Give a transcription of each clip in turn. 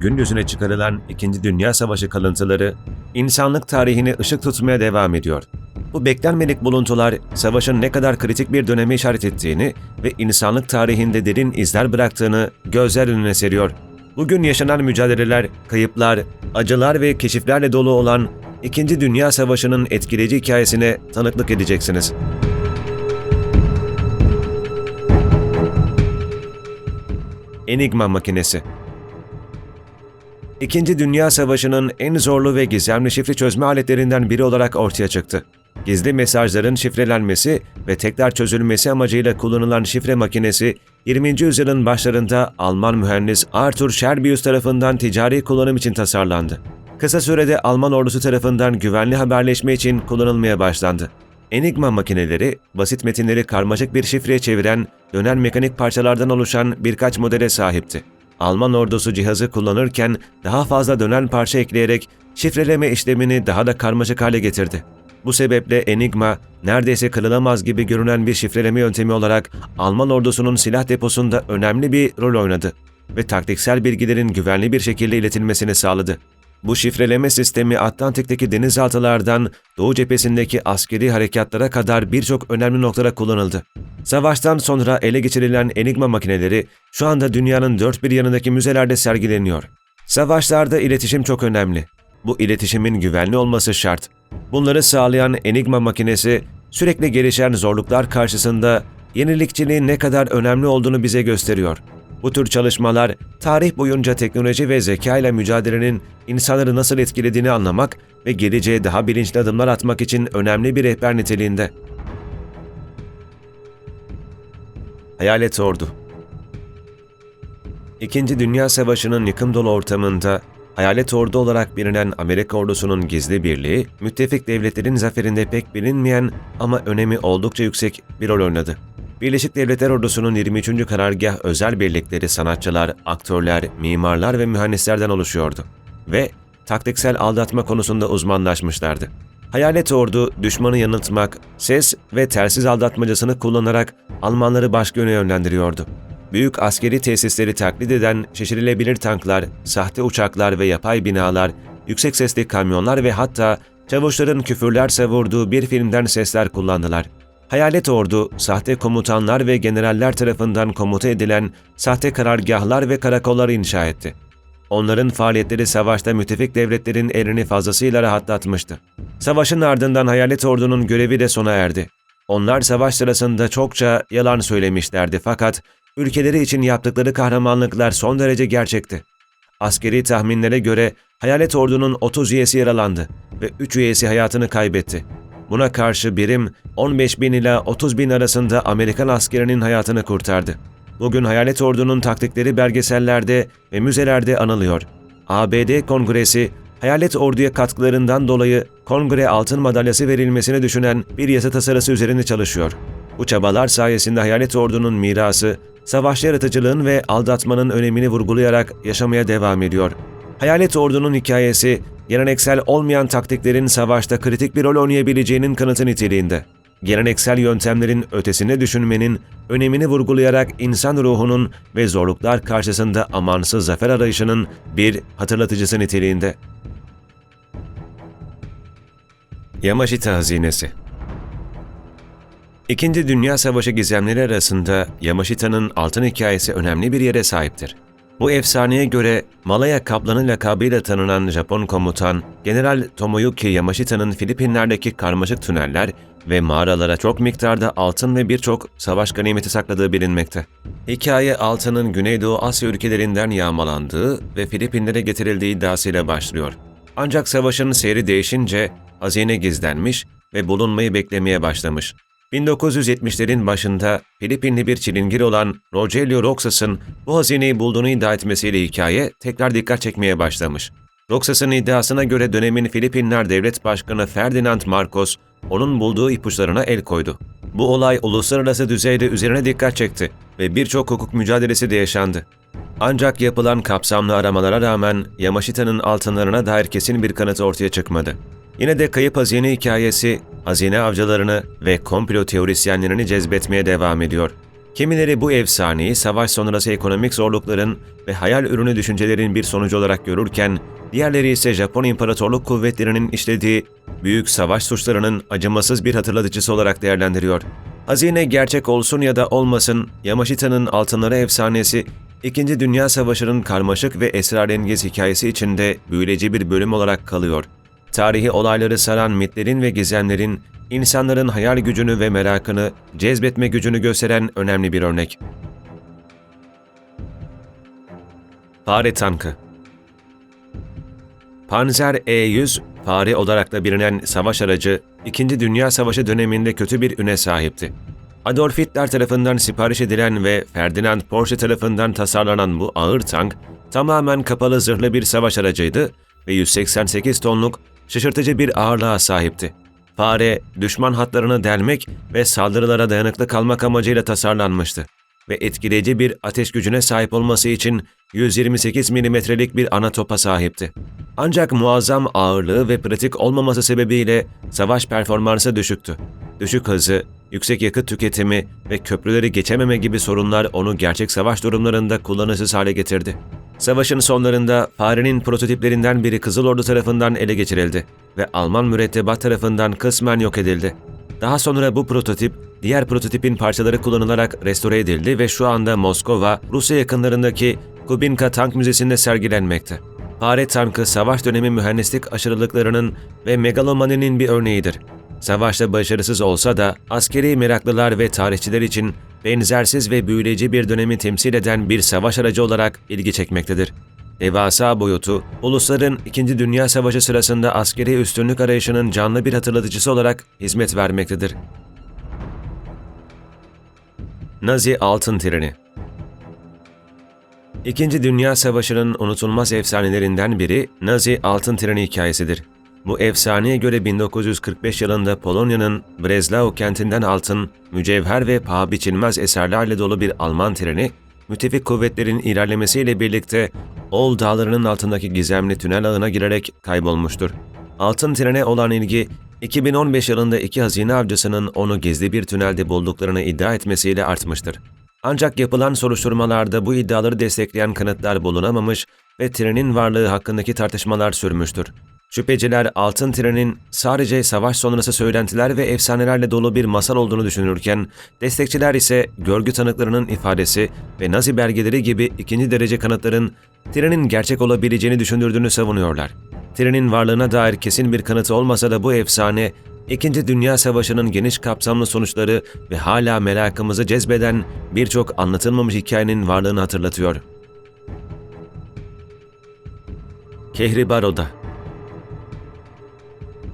gün yüzüne çıkarılan İkinci Dünya Savaşı kalıntıları insanlık tarihine ışık tutmaya devam ediyor. Bu beklenmedik buluntular savaşın ne kadar kritik bir döneme işaret ettiğini ve insanlık tarihinde derin izler bıraktığını gözler önüne seriyor. Bugün yaşanan mücadeleler, kayıplar, acılar ve keşiflerle dolu olan İkinci Dünya Savaşı'nın etkileyici hikayesine tanıklık edeceksiniz. Enigma makinesi İkinci Dünya Savaşı'nın en zorlu ve gizemli şifre çözme aletlerinden biri olarak ortaya çıktı. Gizli mesajların şifrelenmesi ve tekrar çözülmesi amacıyla kullanılan şifre makinesi, 20. yüzyılın başlarında Alman mühendis Arthur Scherbius tarafından ticari kullanım için tasarlandı. Kısa sürede Alman ordusu tarafından güvenli haberleşme için kullanılmaya başlandı. Enigma makineleri, basit metinleri karmaşık bir şifreye çeviren, dönen mekanik parçalardan oluşan birkaç modele sahipti. Alman ordusu cihazı kullanırken daha fazla dönen parça ekleyerek şifreleme işlemini daha da karmaşık hale getirdi. Bu sebeple Enigma, neredeyse kırılamaz gibi görünen bir şifreleme yöntemi olarak Alman ordusunun silah deposunda önemli bir rol oynadı ve taktiksel bilgilerin güvenli bir şekilde iletilmesini sağladı. Bu şifreleme sistemi Atlantik'teki denizaltılardan Doğu cephesindeki askeri harekatlara kadar birçok önemli noktada kullanıldı. Savaştan sonra ele geçirilen Enigma makineleri şu anda dünyanın dört bir yanındaki müzelerde sergileniyor. Savaşlarda iletişim çok önemli. Bu iletişimin güvenli olması şart. Bunları sağlayan Enigma makinesi sürekli gelişen zorluklar karşısında yenilikçiliğin ne kadar önemli olduğunu bize gösteriyor. Bu tür çalışmalar tarih boyunca teknoloji ve zeka ile mücadelenin insanları nasıl etkilediğini anlamak ve geleceğe daha bilinçli adımlar atmak için önemli bir rehber niteliğinde. Hayalet Ordu İkinci Dünya Savaşı'nın yıkım dolu ortamında Hayalet Ordu olarak bilinen Amerika ordusunun gizli birliği, müttefik devletlerin zaferinde pek bilinmeyen ama önemi oldukça yüksek bir rol oynadı. Birleşik Devletler Ordusu'nun 23. Karargah özel birlikleri sanatçılar, aktörler, mimarlar ve mühendislerden oluşuyordu. Ve taktiksel aldatma konusunda uzmanlaşmışlardı. Hayalet Ordu, düşmanı yanıltmak, ses ve telsiz aldatmacasını kullanarak Almanları başka yöne yönlendiriyordu. Büyük askeri tesisleri taklit eden şişirilebilir tanklar, sahte uçaklar ve yapay binalar, yüksek sesli kamyonlar ve hatta çavuşların küfürler savurduğu bir filmden sesler kullandılar. Hayalet Ordu, sahte komutanlar ve generaller tarafından komuta edilen sahte karargahlar ve karakolları inşa etti. Onların faaliyetleri savaşta müttefik devletlerin elini fazlasıyla rahatlatmıştı. Savaşın ardından Hayalet Ordu'nun görevi de sona erdi. Onlar savaş sırasında çokça yalan söylemişlerdi fakat ülkeleri için yaptıkları kahramanlıklar son derece gerçekti. Askeri tahminlere göre Hayalet Ordu'nun 30 üyesi yaralandı ve 3 üyesi hayatını kaybetti. Buna karşı birim 15 bin ila 30 bin arasında Amerikan askerinin hayatını kurtardı. Bugün Hayalet Ordu'nun taktikleri belgesellerde ve müzelerde anılıyor. ABD Kongresi, Hayalet Ordu'ya katkılarından dolayı Kongre Altın Madalyası verilmesini düşünen bir yasa tasarısı üzerinde çalışıyor. Bu çabalar sayesinde Hayalet Ordu'nun mirası, savaş yaratıcılığın ve aldatmanın önemini vurgulayarak yaşamaya devam ediyor. Hayalet Ordu'nun hikayesi, geleneksel olmayan taktiklerin savaşta kritik bir rol oynayabileceğinin kanıtı niteliğinde. Geleneksel yöntemlerin ötesine düşünmenin önemini vurgulayarak insan ruhunun ve zorluklar karşısında amansız zafer arayışının bir hatırlatıcısı niteliğinde. Yamashita Hazinesi İkinci Dünya Savaşı gizemleri arasında Yamashita'nın altın hikayesi önemli bir yere sahiptir. Bu efsaneye göre Malaya Kaplanı lakabıyla tanınan Japon komutan General Tomoyuki Yamashita'nın Filipinler'deki karmaşık tüneller ve mağaralara çok miktarda altın ve birçok savaş ganimeti sakladığı bilinmekte. Hikaye altının Güneydoğu Asya ülkelerinden yağmalandığı ve Filipinlere getirildiği iddiasıyla başlıyor. Ancak savaşın seyri değişince hazine gizlenmiş ve bulunmayı beklemeye başlamış. 1970'lerin başında Filipinli bir çilingir olan Rogelio Roxas'ın bu hazineyi bulduğunu iddia etmesiyle hikaye tekrar dikkat çekmeye başlamış. Roxas'ın iddiasına göre dönemin Filipinler Devlet Başkanı Ferdinand Marcos, onun bulduğu ipuçlarına el koydu. Bu olay uluslararası düzeyde üzerine dikkat çekti ve birçok hukuk mücadelesi de yaşandı. Ancak yapılan kapsamlı aramalara rağmen Yamashita'nın altınlarına dair kesin bir kanıt ortaya çıkmadı. Yine de kayıp hazine hikayesi, hazine avcılarını ve komplo teorisyenlerini cezbetmeye devam ediyor. Kimileri bu efsaneyi savaş sonrası ekonomik zorlukların ve hayal ürünü düşüncelerin bir sonucu olarak görürken, diğerleri ise Japon İmparatorluk kuvvetlerinin işlediği büyük savaş suçlarının acımasız bir hatırlatıcısı olarak değerlendiriyor. Hazine gerçek olsun ya da olmasın, Yamashita'nın Altınları efsanesi, İkinci Dünya Savaşı'nın karmaşık ve esrarengiz hikayesi içinde büyüleyici bir bölüm olarak kalıyor. Tarihi olayları saran mitlerin ve gizemlerin, insanların hayal gücünü ve merakını cezbetme gücünü gösteren önemli bir örnek. Fare tankı Panzer E-100, fare olarak da bilinen savaş aracı, İkinci Dünya Savaşı döneminde kötü bir üne sahipti. Adolf Hitler tarafından sipariş edilen ve Ferdinand Porsche tarafından tasarlanan bu ağır tank, tamamen kapalı zırhlı bir savaş aracıydı ve 188 tonluk şaşırtıcı bir ağırlığa sahipti. Fare, düşman hatlarını delmek ve saldırılara dayanıklı kalmak amacıyla tasarlanmıştı ve etkileyici bir ateş gücüne sahip olması için 128 milimetrelik bir ana topa sahipti. Ancak muazzam ağırlığı ve pratik olmaması sebebiyle savaş performansı düşüktü. Düşük hızı, yüksek yakıt tüketimi ve köprüleri geçememe gibi sorunlar onu gerçek savaş durumlarında kullanışsız hale getirdi. Savaşın sonlarında farenin prototiplerinden biri Kızıl Ordu tarafından ele geçirildi ve Alman mürettebat tarafından kısmen yok edildi. Daha sonra bu prototip, diğer prototipin parçaları kullanılarak restore edildi ve şu anda Moskova, Rusya yakınlarındaki Kubinka Tank Müzesi'nde sergilenmekte. Fare tankı savaş dönemi mühendislik aşırılıklarının ve megalomaninin bir örneğidir. Savaşta başarısız olsa da askeri meraklılar ve tarihçiler için benzersiz ve büyüleyici bir dönemi temsil eden bir savaş aracı olarak ilgi çekmektedir. Devasa boyutu, ulusların İkinci Dünya Savaşı sırasında askeri üstünlük arayışının canlı bir hatırlatıcısı olarak hizmet vermektedir. Nazi Altın Treni İkinci Dünya Savaşı'nın unutulmaz efsanelerinden biri Nazi Altın Treni hikayesidir. Bu efsaneye göre 1945 yılında Polonya'nın Breslau kentinden altın, mücevher ve paha biçilmez eserlerle dolu bir Alman treni, müttefik kuvvetlerin ilerlemesiyle birlikte Ol dağlarının altındaki gizemli tünel ağına girerek kaybolmuştur. Altın trene olan ilgi, 2015 yılında iki hazine avcısının onu gizli bir tünelde bulduklarını iddia etmesiyle artmıştır. Ancak yapılan soruşturmalarda bu iddiaları destekleyen kanıtlar bulunamamış ve trenin varlığı hakkındaki tartışmalar sürmüştür. Şüpheciler altın trenin sadece savaş sonrası söylentiler ve efsanelerle dolu bir masal olduğunu düşünürken, destekçiler ise görgü tanıklarının ifadesi ve Nazi belgeleri gibi ikinci derece kanıtların trenin gerçek olabileceğini düşündürdüğünü savunuyorlar. Trenin varlığına dair kesin bir kanıtı olmasa da bu efsane, İkinci Dünya Savaşı'nın geniş kapsamlı sonuçları ve hala merakımızı cezbeden birçok anlatılmamış hikayenin varlığını hatırlatıyor. Kehribar Oda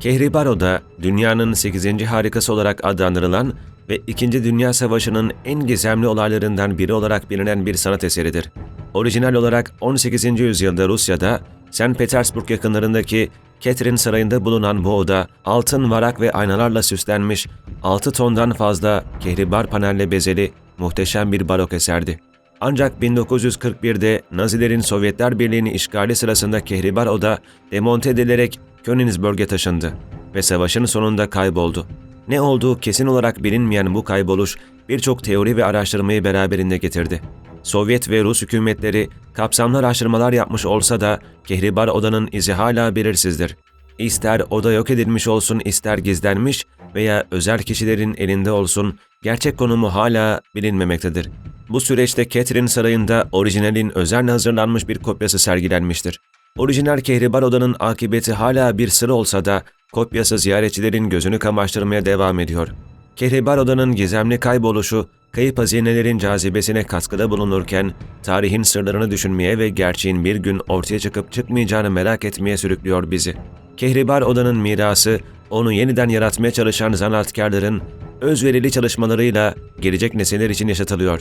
Kehribar Oda, dünyanın 8. harikası olarak adlandırılan ve İkinci Dünya Savaşı'nın en gizemli olaylarından biri olarak bilinen bir sanat eseridir. Orijinal olarak 18. yüzyılda Rusya'da, St. Petersburg yakınlarındaki Catherine Sarayı'nda bulunan bu oda, altın varak ve aynalarla süslenmiş, 6 tondan fazla kehribar panelle bezeli muhteşem bir barok eserdi. Ancak 1941'de Nazilerin Sovyetler Birliği'ni işgali sırasında kehribar oda demonte edilerek Königsberg'e taşındı ve savaşın sonunda kayboldu. Ne olduğu kesin olarak bilinmeyen bu kayboluş birçok teori ve araştırmayı beraberinde getirdi. Sovyet ve Rus hükümetleri kapsamlı araştırmalar yapmış olsa da Kehribar Oda'nın izi hala belirsizdir. İster oda yok edilmiş olsun ister gizlenmiş veya özel kişilerin elinde olsun gerçek konumu hala bilinmemektedir. Bu süreçte Catherine Sarayı'nda orijinalin özenle hazırlanmış bir kopyası sergilenmiştir. Orijinal Kehribar Oda'nın akıbeti hala bir sır olsa da kopyası ziyaretçilerin gözünü kamaştırmaya devam ediyor. Kehribar Oda'nın gizemli kayboluşu, kayıp hazinelerin cazibesine katkıda bulunurken, tarihin sırlarını düşünmeye ve gerçeğin bir gün ortaya çıkıp çıkmayacağını merak etmeye sürüklüyor bizi. Kehribar Oda'nın mirası, onu yeniden yaratmaya çalışan zanaatkarların özverili çalışmalarıyla gelecek nesiller için yaşatılıyor.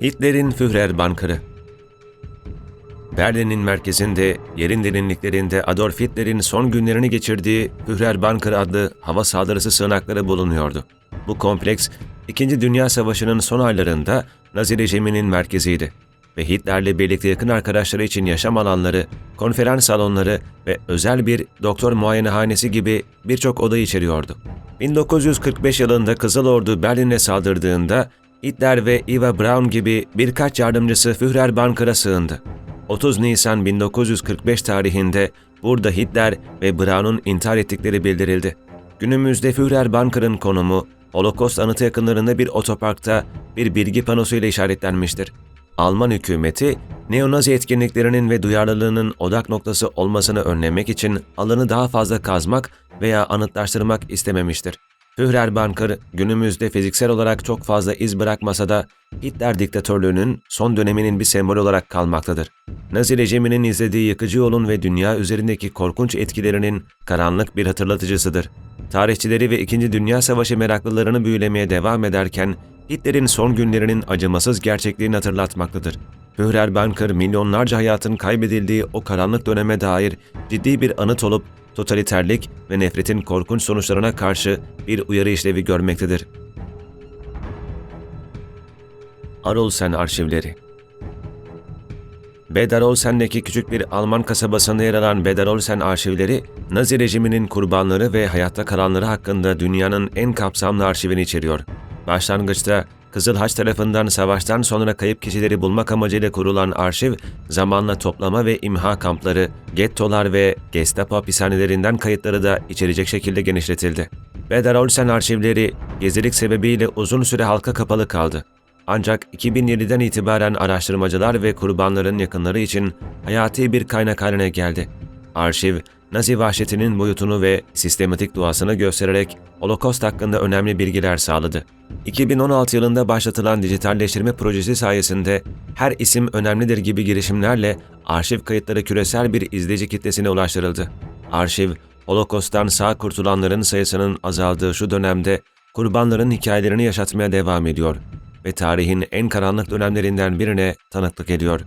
Hitler'in Führer Bankırı Berlin'in merkezinde, yerin derinliklerinde Adolf Hitler'in son günlerini geçirdiği Führer Bunker adlı hava saldırısı sığınakları bulunuyordu. Bu kompleks, İkinci Dünya Savaşı'nın son aylarında Nazi rejiminin merkeziydi. ve Hitler'le birlikte yakın arkadaşları için yaşam alanları, konferans salonları ve özel bir doktor muayenehanesi gibi birçok oda içeriyordu. 1945 yılında Kızıl Ordu Berlin'e saldırdığında Hitler ve Eva Braun gibi birkaç yardımcısı Führer Bunker'a sığındı. 30 Nisan 1945 tarihinde burada Hitler ve Braun'un intihar ettikleri bildirildi. Günümüzde Führer Bunker'ın konumu Holocaust anıtı yakınlarında bir otoparkta bir bilgi panosu ile işaretlenmiştir. Alman hükümeti, neonazi etkinliklerinin ve duyarlılığının odak noktası olmasını önlemek için alanı daha fazla kazmak veya anıtlaştırmak istememiştir. Führer Bunker günümüzde fiziksel olarak çok fazla iz bırakmasa da Hitler diktatörlüğünün son döneminin bir sembolü olarak kalmaktadır. Nazi rejiminin izlediği yıkıcı yolun ve dünya üzerindeki korkunç etkilerinin karanlık bir hatırlatıcısıdır. Tarihçileri ve İkinci Dünya Savaşı meraklılarını büyülemeye devam ederken Hitler'in son günlerinin acımasız gerçekliğini hatırlatmaktadır. Führer Bunker milyonlarca hayatın kaybedildiği o karanlık döneme dair ciddi bir anıt olup totaliterlik ve nefretin korkunç sonuçlarına karşı bir uyarı işlevi görmektedir. Arolsen Arşivleri Bedarolsen'deki küçük bir Alman kasabasında yer alan Bedarolsen arşivleri, Nazi rejiminin kurbanları ve hayatta kalanları hakkında dünyanın en kapsamlı arşivini içeriyor. Başlangıçta Kızıl Haç tarafından savaştan sonra kayıp kişileri bulmak amacıyla kurulan arşiv, zamanla toplama ve imha kampları, gettolar ve Gestapo hapishanelerinden kayıtları da içerecek şekilde genişletildi. Bedar Olsen arşivleri gezilik sebebiyle uzun süre halka kapalı kaldı. Ancak 2007'den itibaren araştırmacılar ve kurbanların yakınları için hayati bir kaynak haline geldi. Arşiv, Nazi vahşetinin boyutunu ve sistematik doğasını göstererek Holocaust hakkında önemli bilgiler sağladı. 2016 yılında başlatılan dijitalleştirme projesi sayesinde her isim önemlidir gibi girişimlerle arşiv kayıtları küresel bir izleyici kitlesine ulaştırıldı. Arşiv, Holocaust'tan sağ kurtulanların sayısının azaldığı şu dönemde kurbanların hikayelerini yaşatmaya devam ediyor ve tarihin en karanlık dönemlerinden birine tanıklık ediyor.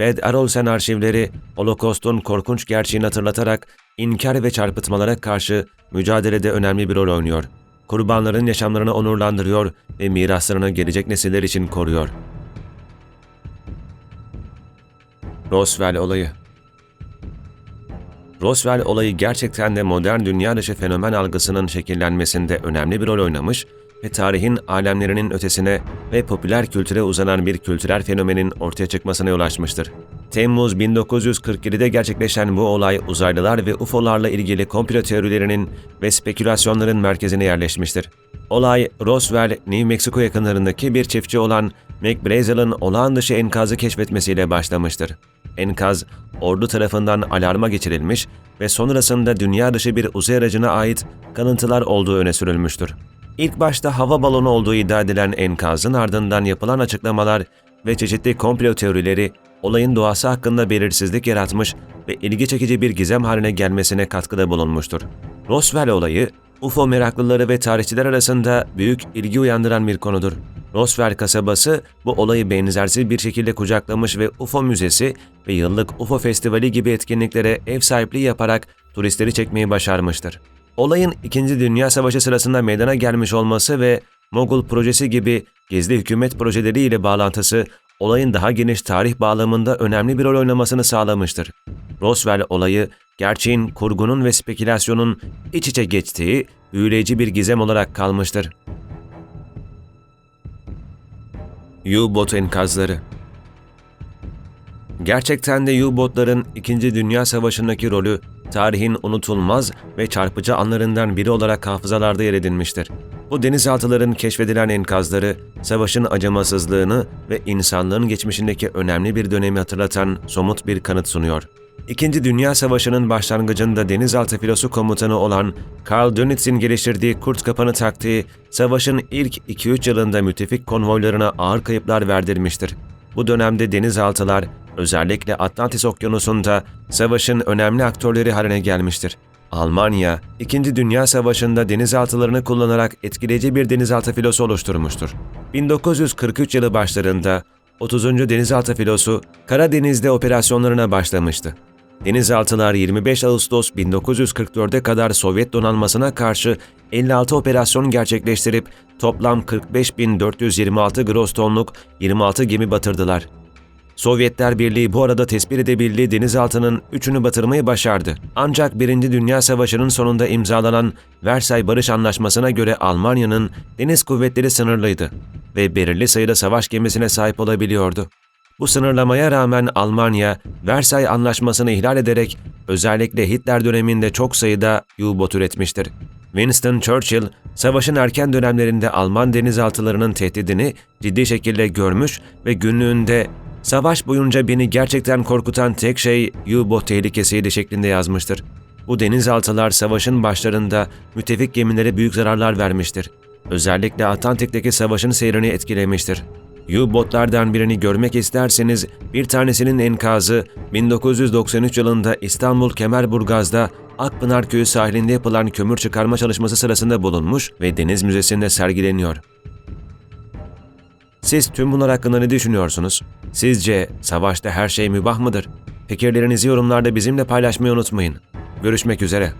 Bed Arolsen arşivleri, Holocaust'un korkunç gerçeğini hatırlatarak inkar ve çarpıtmalara karşı mücadelede önemli bir rol oynuyor. Kurbanların yaşamlarını onurlandırıyor ve miraslarını gelecek nesiller için koruyor. Roswell olayı Roswell olayı gerçekten de modern dünya dışı fenomen algısının şekillenmesinde önemli bir rol oynamış ve tarihin alemlerinin ötesine ve popüler kültüre uzanan bir kültürel fenomenin ortaya çıkmasına yol açmıştır. Temmuz 1947'de gerçekleşen bu olay uzaylılar ve UFO'larla ilgili komplo teorilerinin ve spekülasyonların merkezine yerleşmiştir. Olay, Roswell, New Mexico yakınlarındaki bir çiftçi olan Mac Brazel'ın olağan dışı enkazı keşfetmesiyle başlamıştır. Enkaz, ordu tarafından alarma geçirilmiş ve sonrasında dünya dışı bir uzay aracına ait kalıntılar olduğu öne sürülmüştür. İlk başta hava balonu olduğu iddia edilen enkazın ardından yapılan açıklamalar ve çeşitli komplo teorileri olayın doğası hakkında belirsizlik yaratmış ve ilgi çekici bir gizem haline gelmesine katkıda bulunmuştur. Roswell olayı, UFO meraklıları ve tarihçiler arasında büyük ilgi uyandıran bir konudur. Roswell kasabası bu olayı benzersiz bir şekilde kucaklamış ve UFO Müzesi ve yıllık UFO Festivali gibi etkinliklere ev sahipliği yaparak turistleri çekmeyi başarmıştır. Olayın İkinci Dünya Savaşı sırasında meydana gelmiş olması ve Mogul projesi gibi gizli hükümet projeleriyle bağlantısı olayın daha geniş tarih bağlamında önemli bir rol oynamasını sağlamıştır. Roswell olayı, gerçeğin, kurgunun ve spekülasyonun iç içe geçtiği büyüleyici bir gizem olarak kalmıştır. U-Boat enkazları Gerçekten de U-Boat'ların İkinci Dünya Savaşı'ndaki rolü tarihin unutulmaz ve çarpıcı anlarından biri olarak hafızalarda yer edinmiştir. Bu denizaltıların keşfedilen enkazları, savaşın acımasızlığını ve insanlığın geçmişindeki önemli bir dönemi hatırlatan somut bir kanıt sunuyor. İkinci Dünya Savaşı'nın başlangıcında denizaltı filosu komutanı olan Karl Dönitz'in geliştirdiği kurt kapanı taktiği, savaşın ilk 2-3 yılında müttefik konvoylarına ağır kayıplar verdirmiştir. Bu dönemde denizaltılar, özellikle Atlantis Okyanusu'nda savaşın önemli aktörleri haline gelmiştir. Almanya, İkinci Dünya Savaşı'nda denizaltılarını kullanarak etkileyici bir denizaltı filosu oluşturmuştur. 1943 yılı başlarında 30. Denizaltı Filosu Karadeniz'de operasyonlarına başlamıştı. Denizaltılar 25 Ağustos 1944'e kadar Sovyet donanmasına karşı 56 operasyon gerçekleştirip toplam 45.426 gross tonluk 26 gemi batırdılar. Sovyetler Birliği bu arada tespit edebildiği denizaltının üçünü batırmayı başardı. Ancak Birinci Dünya Savaşı'nın sonunda imzalanan Versay Barış Anlaşması'na göre Almanya'nın deniz kuvvetleri sınırlıydı ve belirli sayıda savaş gemisine sahip olabiliyordu. Bu sınırlamaya rağmen Almanya, Versay Anlaşması'nı ihlal ederek özellikle Hitler döneminde çok sayıda U-boat üretmiştir. Winston Churchill, savaşın erken dönemlerinde Alman denizaltılarının tehdidini ciddi şekilde görmüş ve günlüğünde Savaş boyunca beni gerçekten korkutan tek şey U-boat tehlikesiydi şeklinde yazmıştır. Bu denizaltılar savaşın başlarında müttefik gemilere büyük zararlar vermiştir. Özellikle Atlantik'teki savaşın seyrini etkilemiştir. U-boatlardan birini görmek isterseniz bir tanesinin enkazı 1993 yılında İstanbul Kemerburgaz'da Akpınar Köyü sahilinde yapılan kömür çıkarma çalışması sırasında bulunmuş ve Deniz Müzesi'nde sergileniyor. Siz tüm bunlar hakkında ne düşünüyorsunuz? Sizce savaşta her şey mübah mıdır? Fikirlerinizi yorumlarda bizimle paylaşmayı unutmayın. Görüşmek üzere.